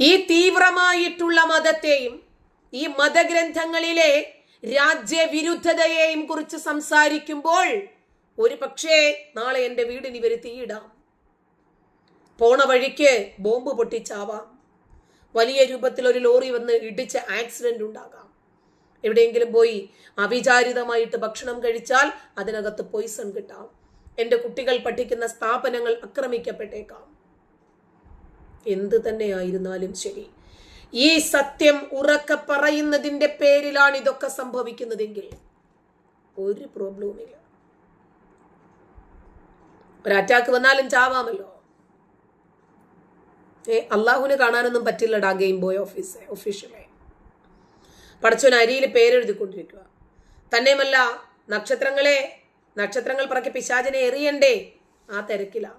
ഈ തീവ്രമായിട്ടുള്ള മതത്തെയും ഈ മതഗ്രന്ഥങ്ങളിലെ രാജ്യവിരുദ്ധതയെയും കുറിച്ച് സംസാരിക്കുമ്പോൾ ഒരു പക്ഷേ നാളെ എന്റെ വീടിന് ഇവർ തീയിടാം. പോണ വഴിക്ക് ബോംബ് പൊട്ടിച്ചാവാം. വലിയ രൂപത്തിൽ ഒരു ലോറി വന്ന് ഇടിച്ച് ആക്സിഡന്റ് ഉണ്ടാകാം. എവിടെയെങ്കിലും പോയി അവിചാരിതമായിട്ട് ഭക്ഷണം കഴിച്ചാൽ അതിനകത്ത് പോയിസൺ കിട്ടാം. എന്റെ കുട്ടികൾ പഠിക്കുന്ന സ്ഥാപനങ്ങൾ ആക്രമിക്കപ്പെട്ടേക്കാം. എന്ത് തന്നെയായിരുന്നാലും ശരി. ഈ സത്യം ഉറക്ക പറയുന്നതിന്റെ പേരിലാണ് ഇതൊക്കെ സംഭവിക്കുന്നതെങ്കിൽ ഒരു പ്രോബ്ലവുമില്ല. ഒരു അറ്റാക്ക് വന്നാലും ചാവാമല്ലോ. ഏ അള്ളാഹുവിന് കാണാനൊന്നും പറ്റില്ലടാ ഗെയിം ബോയ് ഓഫീസ് ഒഫീഷ്യലെ പടച്ചോൻ അരിയിൽ പേരെഴുതിക്കൊണ്ടിരിക്കുക തന്നെയുമല്ല നക്ഷത്രങ്ങളെ നക്ഷത്രങ്ങൾ പറക്കി പിശാചിനെ എറിയണ്ടേ? ആ തിരക്കിലാ.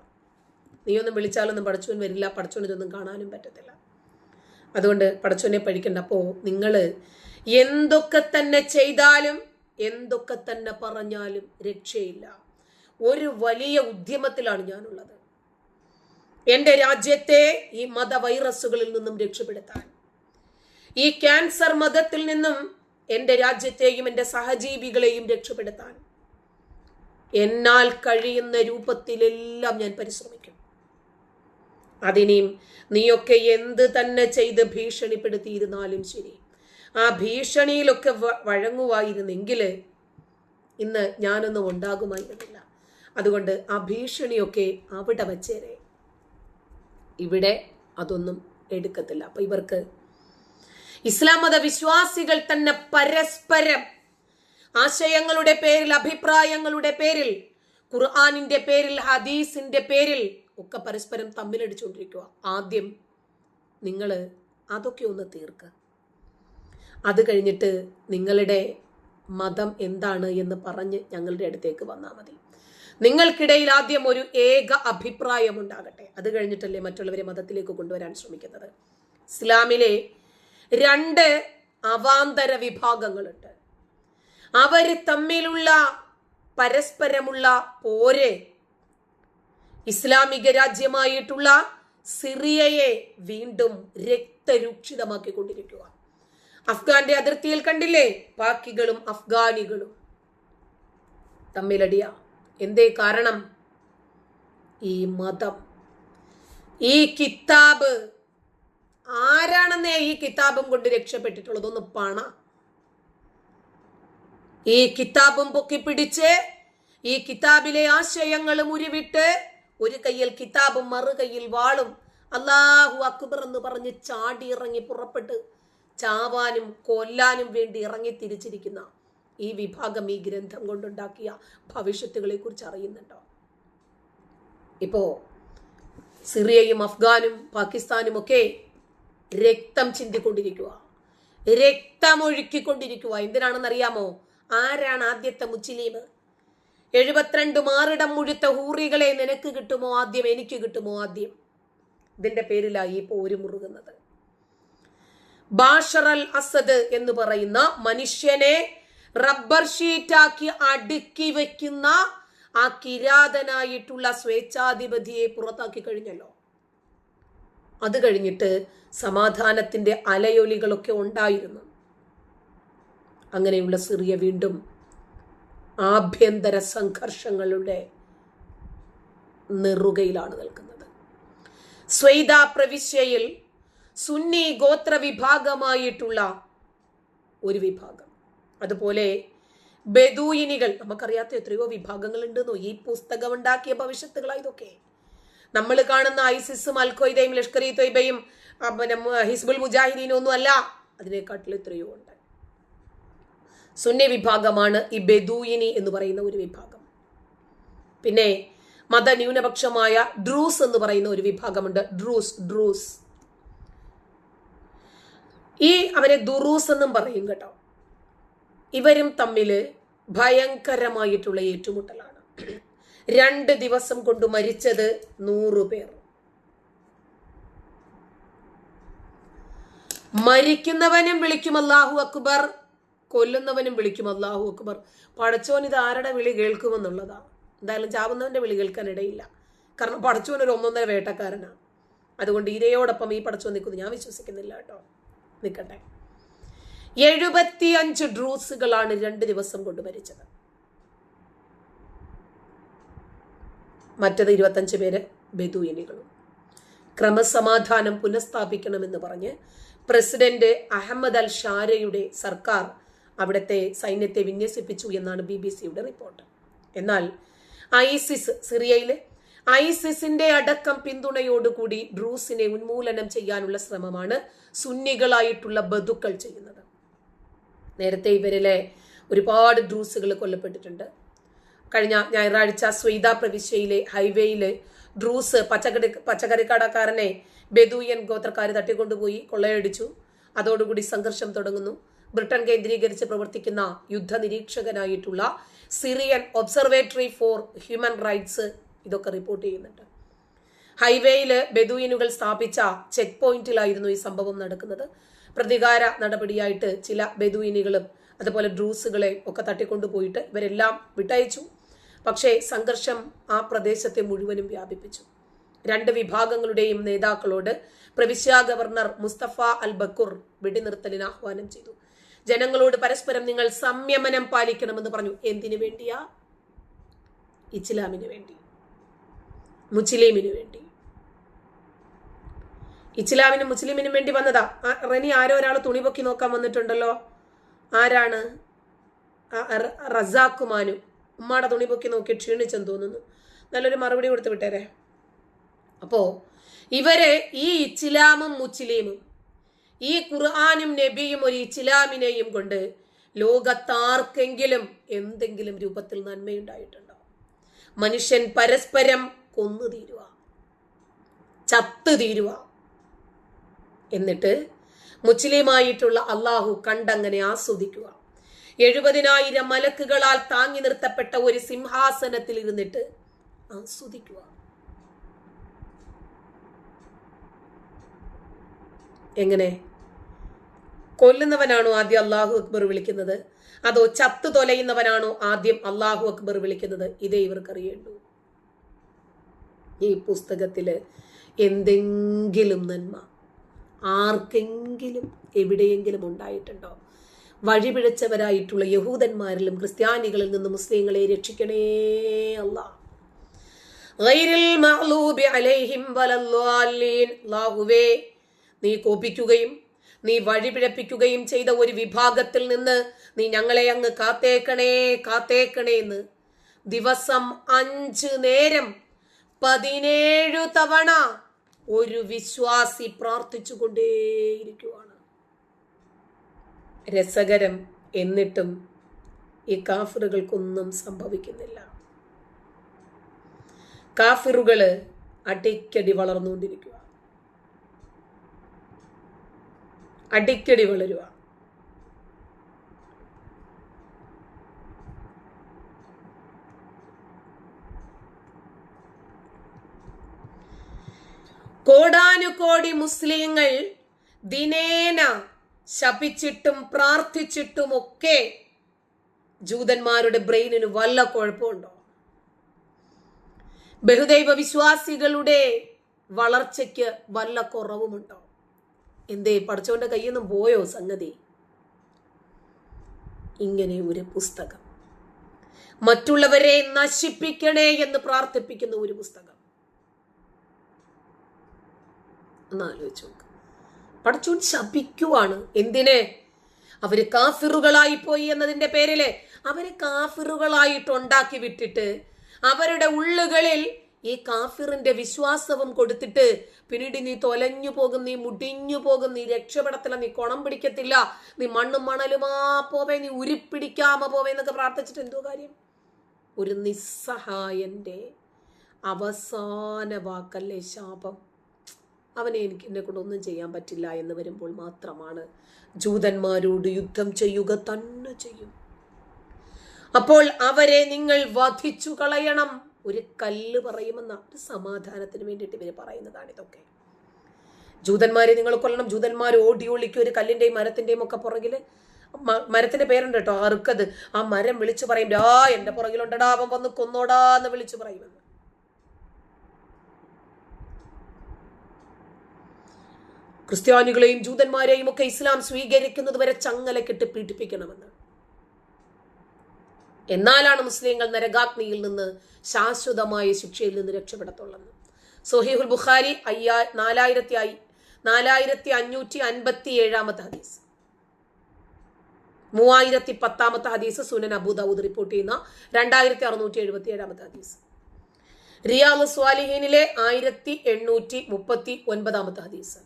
നീയൊന്നും വിളിച്ചാലൊന്നും പടച്ചോൻ വരില്ല പടച്ചോൻ ഇതൊന്നും കാണാനും പറ്റത്തില്ല. അതുകൊണ്ട് പടച്ചോനെ പഠിക്കണ്ട അപ്പോൾ നിങ്ങൾ എന്തൊക്കെ തന്നെ ചെയ്താലും എന്തൊക്കെ തന്നെ പറഞ്ഞാലും രക്ഷയില്ല. ഒരു വലിയ ഉദ്യമത്തിലാണ് ഞാനുള്ളത്. എന്റെ രാജ്യത്തെ ഈ മത വൈറസുകളിൽ നിന്നും രക്ഷപ്പെടുത്താൻ ഈ ക്യാൻസർ മതത്തിൽ നിന്നും എന്റെ രാജ്യത്തെയും എന്റെ സഹജീവികളെയും രക്ഷപ്പെടുത്താൻ എന്നാൽ കഴിയുന്ന രൂപത്തിലെല്ലാം ഞാൻ പരിശ്രമിക്കും. അതിനെയും നീയൊക്കെ എന്ത് തന്നെ ചെയ്ത് ഭീഷണിപ്പെടുത്തിയിരുന്നാലും ശരി. ആ ഭീഷണിയിലൊക്കെ വഴങ്ങുവായിരുന്നെങ്കിൽ ഇന്ന് ഞാനൊന്നും ഉണ്ടാകുമായിരുന്നില്ല. അതുകൊണ്ട് ആ ഭീഷണിയൊക്കെ അവിടെ വച്ചേരെ. ഇവിടെ അതൊന്നും എടുക്കത്തില്ല. അപ്പം ഇവർക്ക് ഇസ്ലാം മത വിശ്വാസികൾ തന്നെ പരസ്പരം ആശയങ്ങളുടെ പേരിൽ അഭിപ്രായങ്ങളുടെ പേരിൽ ഖുർആാനിന്റെ പേരിൽ ഹദീസിന്റെ പേരിൽ ഒക്കെ പരസ്പരം തമ്മിലടിച്ചുകൊണ്ടിരിക്കുക ആദ്യം നിങ്ങൾ അതൊക്കെ ഒന്ന് തീർക്കുക അത് കഴിഞ്ഞിട്ട് നിങ്ങളുടെ മതം എന്താണ് എന്ന് പറഞ്ഞ് ഞങ്ങളുടെ അടുത്തേക്ക് വന്നാൽ മതി. നിങ്ങൾക്കിടയിൽ ആദ്യം ഒരു ഏക അഭിപ്രായം ഉണ്ടാകട്ടെ. അത് കഴിഞ്ഞിട്ടല്ലേ മറ്റുള്ളവരെ മതത്തിലേക്ക് കൊണ്ടുവരാൻ ശ്രമിക്കുന്നത്. ഇസ്ലാമിലെ രണ്ട് അവാന്തര വിഭാഗങ്ങളുണ്ട്. അവർ തമ്മിലുള്ള പരസ്പരമുള്ള പോര് ഇസ്ലാമിക രാജ്യമായിട്ടുള്ള സിറിയയെ വീണ്ടും രക്തരൂക്ഷിതമാക്കി രക്തരൂക്ഷിതമാക്കിക്കൊണ്ടിരിക്കുക അഫ്ഗാന്റെ അതിർത്തിയിൽ കണ്ടില്ലേ? പാക്കികളും അഫ്ഗാനികളും തമ്മിലടിയ. എന്തേ കാരണം? ഈ മതം. ഈ കിതാബ്. ആരാണെന്നേ ഈ കിതാബും കൊണ്ട് രക്ഷപ്പെട്ടിട്ടുള്ളത്? ഒന്ന് പണ. ഈ കിതാബും പൊക്കിപ്പിടിച്ച് ഈ കിതാബിലെ ആശയങ്ങളും ഉരുവിട്ട് ഒരു കയ്യിൽ കിതാബും മറു കയ്യിൽ വാളും. അള്ളാഹു അക്ബർ എന്ന് പറഞ്ഞ് ചാടി ഇറങ്ങി പുറപ്പെട്ട് ചാവാനും കൊല്ലാനും വേണ്ടി ഇറങ്ങി തിരിച്ചിരിക്കുന്ന ഈ വിഭാഗം ഈ ഗ്രന്ഥം കൊണ്ടുണ്ടാക്കിയ ഭവിഷ്യത്തുകളെ കുറിച്ച് അറിയുന്നുണ്ടോ? ഇപ്പോ സിറിയയും അഫ്ഗാനും പാകിസ്ഥാനും ഒക്കെ രക്തം ചിന്തിക്കൊണ്ടിരിക്കുക രക്തമൊഴുക്കിക്കൊണ്ടിരിക്കുക എന്തിനാണെന്ന് അറിയാമോ ആരാണ് ആദ്യത്തെ മുസ്ലിം എഴുപത്തിരണ്ട് മാറിടം മുഴുത്ത ഹൂറികളെ നിനക്ക് കിട്ടുമോ ആദ്യം? എനിക്ക് കിട്ടുമോ ആദ്യം? ഇതിന്റെ പേരിലായി ഈ ഒരു മുറുകുന്നത്. ബാഷറൽ അസദ് എന്ന് പറയുന്ന മനുഷ്യനെ റബ്ബർ ഷീറ്റാക്കി അടുക്കി വെക്കുന്ന ആ കിരാതനായിട്ടുള്ള സ്വേച്ഛാധിപതിയെ പുറത്താക്കി കഴിഞ്ഞല്ലോ. അത് കഴിഞ്ഞിട്ട് സമാധാനത്തിന്റെ അലയൊലികളൊക്കെ ഉണ്ടായിരുന്നു. അങ്ങനെയുള്ള സിറിയ വീണ്ടും ആഭ്യന്തര സംഘർഷങ്ങളുടെ നെറുകയിലാണ് നിൽക്കുന്നത്. സ്വൈദ പ്രവിശ്യയിൽ സുന്നി ഗോത്ര വിഭാഗമായിട്ടുള്ള ഒരു വിഭാഗം. അതുപോലെ ബദൂയിനികൾ നമുക്കറിയാത്ത എത്രയോ വിഭാഗങ്ങൾ ഉണ്ടെന്നോ ഈ പുസ്തകം ഉണ്ടാക്കിയ ഭവിഷ്യത്തുകളായതൊക്കെ നമ്മൾ കാണുന്ന ഐസിസും അൽഖ്വയ്ദയും ലഷ്കർ ഇ തൊയ്ബയും പിന്നെ ഹിസ്ബുൾ മുജാഹിദീനും ഒന്നും അല്ല അതിനെക്കാട്ടിൽ എത്രയോ ഉണ്ട്. സുന്നി വിഭാഗമാണ് ഈ ബെദൂയിനി എന്ന് പറയുന്ന ഒരു വിഭാഗം. പിന്നെ മതന്യൂനപക്ഷമായ ഡ്രൂസ് എന്ന് പറയുന്ന ഒരു വിഭാഗമുണ്ട്. ഡ്രൂസ് ഡ്രൂസ് ഈ അവരെ ദുറൂസ് എന്നും പറയും കേട്ടോ. ഇവരും തമ്മിൽ ഭയങ്കരമായിട്ടുള്ള ഏറ്റുമുട്ടലാണ്. രണ്ട് ദിവസം കൊണ്ട് മരിച്ചത് നൂറു പേർ. മരിക്കുന്നവനും വിളിക്കും അല്ലാഹു അക്ബർ കൊല്ലുന്നവനും വിളിക്കും അള്ളാഹു അക്ബർ. പടച്ചോൻ ഇത് ആരുടെ വിളി കേൾക്കുമെന്നുള്ളതാ. എന്തായാലും ചാവുന്നവന്റെ വിളി കേൾക്കാൻ ഇടയില്ല കാരണം പടച്ചോൻ ഒരു ഒന്നൊന്നര വേട്ടക്കാരനാണ്. അതുകൊണ്ട് ഇരയോടൊപ്പം ഈ പടച്ചോൻ നിൽക്കുന്നു. ഞാൻ വിശ്വസിക്കുന്നില്ല കേട്ടോ. നിൽക്കട്ടെ. എഴുപത്തിയഞ്ച് ഡ്രൂസുകളാണ് രണ്ട് ദിവസം കൊണ്ട് മരിച്ചത്. മറ്റത് ഇരുപത്തഞ്ച് പേര് ബെദുയിനികളും. ക്രമസമാധാനം പുനഃസ്ഥാപിക്കണമെന്ന് പറഞ്ഞ് പ്രസിഡന്റ് അഹമ്മദ് അൽ ഷാരയുടെ സർക്കാർ അവിടുത്തെ സൈന്യത്തെ വിന്യസിപ്പിച്ചു എന്നാണ് ബി ബി സിയുടെ റിപ്പോർട്ട്. എന്നാൽ ഐസിസ് സിറിയയിലെ ഐസിസിന്റെ അടക്കം പിന്തുണയോടുകൂടി ഡ്രൂസിനെ ഉന്മൂലനം ചെയ്യാനുള്ള ശ്രമമാണ് സുന്നികളായിട്ടുള്ള ബധുക്കൾ ചെയ്യുന്നത്. നേരത്തെ ഇവരിലെ ഒരുപാട് ഡ്രൂസുകൾ കൊല്ലപ്പെട്ടിട്ടുണ്ട്. കഴിഞ്ഞ ഞായറാഴ്ച സ്വൈദ പ്രവിശ്യയിലെ ഹൈവേയിലെ ഡ്രൂസ് പച്ചക്കറി പച്ചക്കറി കടക്കാരനെ ബെദൂയൻ ഗോത്രക്കാർ തട്ടിക്കൊണ്ടുപോയി കൊള്ളയടിച്ചു. അതോടുകൂടി സംഘർഷം തുടങ്ങുന്നു. ബ്രിട്ടൻ കേന്ദ്രീകരിച്ച് പ്രവർത്തിക്കുന്ന യുദ്ധ നിരീക്ഷകനായിട്ടുള്ള Syrian observatory for human rights ഇതൊക്കെ റിപ്പോർട്ട് ചെയ്യുന്നുണ്ട്. ഹൈവേയിൽ ബെദുയിനുകൾ സ്ഥാപിച്ച ചെക്ക് പോയിന്റിലായിരുന്നു ഈ സംഭവം നടക്കുന്നത്. പ്രതികാര നടപടിയായിട്ട് ചില ബെദുയിനുകളും അതുപോലെ ഡ്രൂസുകളെ ഒക്കെ തട്ടിക്കൊണ്ടുപോയിട്ട് ഇവരെല്ലാം വിട്ടയച്ചു. പക്ഷേ സംഘർഷം ആ പ്രദേശത്തെ മുഴുവനും വ്യാപിപ്പിച്ചു. രണ്ട് വിഭാഗങ്ങളുടെയും നേതാക്കളോട് പ്രവിശ്യാ ഗവർണർ മുസ്തഫ അൽ ബക്കൂർ വെടിനിർത്തലിന് ആഹ്വാനം ചെയ്തു. ജനങ്ങളോട് പരസ്പരം നിങ്ങൾ സംയമനം പാലിക്കണമെന്ന് പറഞ്ഞു. എന്തിനു വേണ്ടിയാ? ഇസ്ലാമിന് വേണ്ടി. മുസ്ലിമിന് വേണ്ടി. ഇസ്ലാമിനും മുസ്ലിമിനും വേണ്ടി വന്നതാ. റനി ആരോ ഒരാൾ തുണി പൊക്കി നോക്കാൻ വന്നിട്ടുണ്ടല്ലോ. ആരാണ്? റസാക്കുമാനു ഉമ്മാടെ തുണി പൊക്കി നോക്കി ക്ഷീണിച്ചെന്ന് തോന്നുന്നു. നല്ലൊരു മറുപടി കൊടുത്ത് വിട്ടേരെ. അപ്പോ ഇവരെ ഈ ഇസ്ലാമും മുസ്ലിമും ഈ ഖുർആാനും നബിയും ഒരു ഇസ്ലാമിനെയും കൊണ്ട് ലോകത്താർക്കെങ്കിലും എന്തെങ്കിലും രൂപത്തിൽ നന്മയുണ്ടായിട്ടുണ്ടോ മനുഷ്യൻ പരസ്പരം കൊന്നു തീരുക ചത്തു തീരുക എന്നിട്ട് മുസ്ലിമായിട്ടുള്ള അള്ളാഹു കണ്ടങ്ങനെ ആസ്വദിക്കുക. എഴുപതിനായിരം മലക്കുകളാൽ താങ്ങി നിർത്തപ്പെട്ട ഒരു സിംഹാസനത്തിൽ ഇരുന്നിട്ട് ആസ്വദിക്കുക. എങ്ങനെ? കൊല്ലുന്നവനാണോ ആദ്യം അള്ളാഹു അക്ബർ വിളിക്കുന്നത്? അതോ ചത്തു തൊലയുന്നവനാണോ ആദ്യം അള്ളാഹു അക്ബർ വിളിക്കുന്നത്? ഇതേ ഇവർക്കറിയുള്ളൂ ഈ പുസ്തകത്തിൽ എന്തെങ്കിലും നന്മ ആർക്കെങ്കിലും എവിടെയെങ്കിലും ഉണ്ടായിട്ടുണ്ടോ? വഴിപിഴച്ചവരായിട്ടുള്ള യഹൂദന്മാരിലും ക്രിസ്ത്യാനികളിൽ നിന്ന് മുസ്ലിങ്ങളെ രക്ഷിക്കണേ അല്ല. അള്ളാഹുവേ നീ കോപിക്കുകയും നീ വഴിപിഴപ്പിക്കുകയും ചെയ്ത ഒരു വിഭാഗത്തിൽ നിന്ന് നീ ഞങ്ങളെ അങ്ങ് കാത്തേക്കണേ കാത്തേക്കണേ എന്ന് ദിവസം അഞ്ച് നേരം പതിനേഴു തവണ ഒരു വിശ്വാസി പ്രാർത്ഥിച്ചുകൊണ്ടേയിരിക്കുവാണ്. രസകരം എന്നിട്ടും ഈ കാഫിറുകൾക്കൊന്നും സംഭവിക്കുന്നില്ല. കാഫിറുകൾ അടിക്കടി വളർന്നുകൊണ്ടിരിക്കുക അടിക്കടി വളരുക. കോടാനുകോടി മുസ്ലിങ്ങൾ ദിനേന ശപിച്ചിട്ടും പ്രാർത്ഥിച്ചിട്ടും ഒക്കെ ജൂതന്മാരുടെ ബ്രെയിനിന് വല്ല കുഴപ്പമുണ്ടോ? ബഹുദൈവ വിശ്വാസികളുടെ വളർച്ചയ്ക്ക് വല്ല കുറവുമുണ്ടോ? എന്തേ പഠിച്ചവന്റെ കയ്യിൽ പോയോ സംഗതി? ഇങ്ങനെ ഒരു പുസ്തകം. മറ്റുള്ളവരെ നശിപ്പിക്കണേ എന്ന് പ്രാർത്ഥിപ്പിക്കുന്ന ഒരു പുസ്തകം. ഒന്ന് ആലോചിച്ച് നോക്ക്. ശപിക്കുവാണ്. എന്തിനെ? അവർ കാഫിറുകളായി പോയി എന്നതിന്റെ പേരിൽ അവർ കാഫിറുകളായിട്ട് ഉണ്ടാക്കി വിട്ടിട്ട് അവരുടെ ഉള്ളുകളിൽ ഈ കാഫിറിന്റെ വിശ്വാസവും കൊടുത്തിട്ട് പിന്നീട് നീ തൊലഞ്ഞു പോകും നീ മുടിഞ്ഞു പോകും നീ രക്ഷപ്പെടത്തില്ല നീ കൊണം പിടിക്കത്തില്ല നീ മണ്ണും മണലുമാ പോവേ നീ ഉരുപ്പിടിക്കാമ പോവേ എന്നൊക്കെ പ്രാർത്ഥിച്ചിട്ട് എന്തോ കാര്യം? ഒരു നിസ്സഹായന്റെ അവസാന വാക്കല്ലേ ശാപം? അവനെ എനിക്ക് എന്നെ കൊണ്ടൊന്നും ചെയ്യാൻ പറ്റില്ല എന്ന് വരുമ്പോൾ മാത്രമാണ് ജൂതന്മാരോട് യുദ്ധം ചെയ്യുക തന്നെ ചെയ്യും. അപ്പോൾ അവരെ നിങ്ങൾ വധിച്ചു കളയണം. ഒരു കല്ല് പറയുമെന്ന ഒരു സമാധാനത്തിന് വേണ്ടിയിട്ട് ഇവർ പറയുന്നതാണ് ഇതൊക്കെ. ജൂതന്മാരെ നിങ്ങൾ കൊല്ലണം ജൂതന്മാർ ഓടി ഒളിക്കും ഒരു കല്ലിന്റെയും മരത്തിന്റെയും ഒക്കെ പുറകിൽ മരത്തിന്റെ പേരുണ്ട് കേട്ടോ അറുക്കത്. ആ മരം വിളിച്ചു പറയും ആ എന്റെ പുറകിലുണ്ടടാ അവൻ വന്ന് കൊന്നോടാ എന്ന് വിളിച്ചു പറയുമെന്ന് ക്രിസ്ത്യാനികളെയും ജൂതന്മാരെയും ഒക്കെ ഇസ്ലാം സ്വീകരിക്കുന്നത് വരെ ചങ്ങലക്കിട്ട് പീഡിപ്പിക്കണമെന്ന്. എന്നാലാണ് മുസ്ലിങ്ങൾ നരകാഗ്നിയിൽ നിന്ന് ശാശ്വതമായ ശിക്ഷയിൽ നിന്ന് രക്ഷപ്പെടത്തുള്ളത്. സൊഹീഹുൽ ബുഖാരി അയ്യാ നാലായിരത്തി ഐ നാലായിരത്തി അഞ്ഞൂറ്റി അൻപത്തി ഏഴാമത്തെ ഹദീസ്. മൂവായിരത്തി പത്താമത്തെ ഹദീസ് സുനൻ അബൂദാവൂദ് റിപ്പോർട്ട് ചെയ്യുന്ന രണ്ടായിരത്തി അറുന്നൂറ്റി എഴുപത്തി ഏഴാമത്തെ ഹദീസ്. റിയാദ് സ്വാലിഹീനിലെ ആയിരത്തി എണ്ണൂറ്റി മുപ്പത്തി ഒൻപതാമത്തെ ഹദീസ്.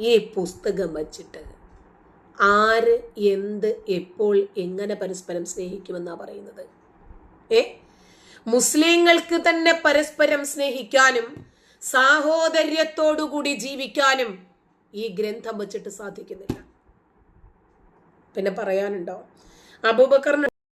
ഈ പുസ്തകം വച്ചിട്ട് ആര് എന്ത് എപ്പോൾ എങ്ങനെ പരസ്പരം സ്നേഹിക്കുമെന്നാണ് പറയുന്നത്. ഏ? മുസ്ലിങ്ങൾക്ക് തന്നെ പരസ്പരം സ്നേഹിക്കാനും സാഹോദര്യത്തോടുകൂടി ജീവിക്കാനും ഈ ഗ്രന്ഥം വച്ചിട്ട് സാധിക്കുന്നില്ല. പിന്നെ പറയാനുണ്ടോ? അബൂബക്കറിന്